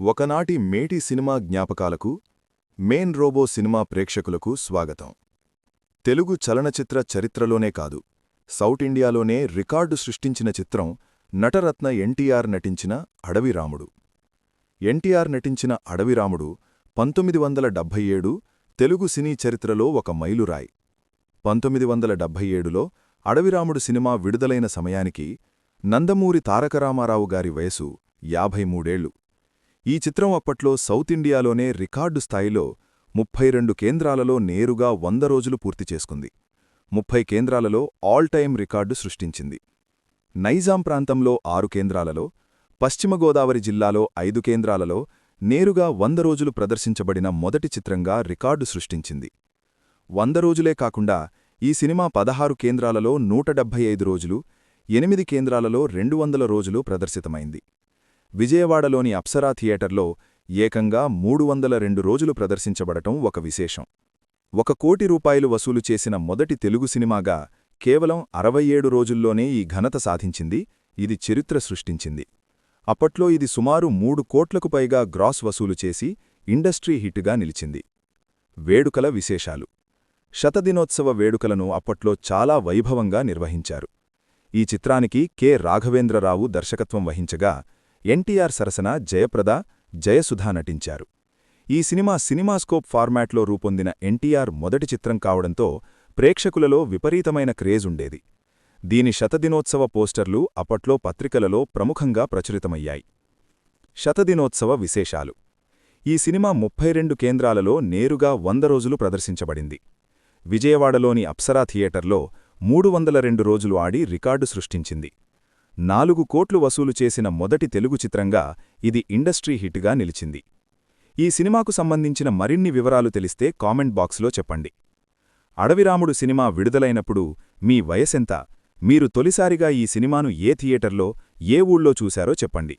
ఒకనాటి మేటి సినిమా జ్ఞాపకాలకు మెయిన్ రోబో సినిమా ప్రేక్షకులకు స్వాగతం. తెలుగు చలనచిత్ర చరిత్రలోనే కాదు సౌత్ ఇండియాలోనే రికార్డు సృష్టించిన చిత్రం నటరత్న ఎన్టీఆర్ నటించిన అడవిరాముడు ఎన్టీఆర్ నటించిన అడవిరాముడు పంతొమ్మిది వందల డెబ్భై ఏడు తెలుగు సినీ చరిత్రలో ఒక మైలురాయి. పంతొమ్మిది వందల డెబ్భై ఏడులో అడవిరాముడు సినిమా విడుదలైన సమయానికి నందమూరి తారకరామారావు గారి వయసు యాభై మూడేళ్ళు ఈ చిత్రం అప్పట్లో సౌత్ ఇండియాలోనే రికార్డు స్థాయిలో ముప్పై రెండు కేంద్రాలలో నేరుగా వంద రోజులు పూర్తి చేసుకుంది. ముప్పై కేంద్రాలలో ఆల్ టైం రికార్డు సృష్టించింది. నైజాం ప్రాంతంలో ఆరు కేంద్రాలలో పశ్చిమ గోదావరి జిల్లాలో ఐదు కేంద్రాలలో నేరుగా వంద రోజులు ప్రదర్శించబడిన మొదటి చిత్రంగా రికార్డు సృష్టించింది. వంద రోజులే కాకుండా ఈ సినిమా పదహారు కేంద్రాలలో నూట ఐదు రోజులు ఎనిమిది కేంద్రాలలో రెండు వందల రోజులు ప్రదర్శితమైంది. విజయవాడలోని అప్సరా థియేటర్లో ఏకంగా మూడు వందల రెండు రోజులు ప్రదర్శించబడటం ఒక విశేషం. ఒక కోటి రూపాయలు వసూలు చేసిన మొదటి తెలుగు సినిమాగా కేవలం అరవై ఏడు రోజుల్లోనే ఈ ఘనత సాధించింది ఇది చరిత్ర సృష్టించింది. అప్పట్లో ఇది సుమారు మూడు కోట్లకు పైగా గ్రాస్ వసూలు చేసి ఇండస్ట్రీ హిట్గా నిలిచింది. వేడుకల విశేషాలు. శతదినోత్సవ వేడుకలను అప్పట్లో చాలా వైభవంగా నిర్వహించారు. ఈ చిత్రానికి కె. రాఘవేంద్రరావు దర్శకత్వం వహించగా ఎన్టీఆర్ సరసన జయప్రద జయసుధా నటించారు. ఈ సినిమా సినిమాస్కోప్ ఫార్మాట్లో రూపొందిన ఎన్టీఆర్ మొదటి చిత్రం కావడంతో ప్రేక్షకులలో విపరీతమైన క్రేజ్ ఉండేది. దీని శతదినోత్సవ పోస్టర్లు అప్పట్లో పత్రికలలో ప్రముఖంగా ప్రచురితమయ్యాయి. శతదినోత్సవ విశేషాలు. ఈ సినిమా ముప్పై రెండు కేంద్రాలలో నేరుగా వంద రోజులు ప్రదర్శించబడింది. విజయవాడలోని అప్సరా థియేటర్లో మూడు వందల రెండు రోజులు ఆడి రికార్డు సృష్టించింది. నాలుగు కోట్లు వసూలు చేసిన మొదటి తెలుగు చిత్రంగా ఇది ఇండస్ట్రీ హిట్గా నిలిచింది. ఈ సినిమాకు సంబంధించిన మరిన్ని వివరాలు తెలిస్తే కామెంట్ బాక్స్లో చెప్పండి. అడవిరాముడు సినిమా విడుదలైనప్పుడు మీ వయసెంత? మీరు తొలిసారిగా ఈ సినిమాను ఏ థియేటర్లో ఏ ఊళ్ళో చూశారో చెప్పండి.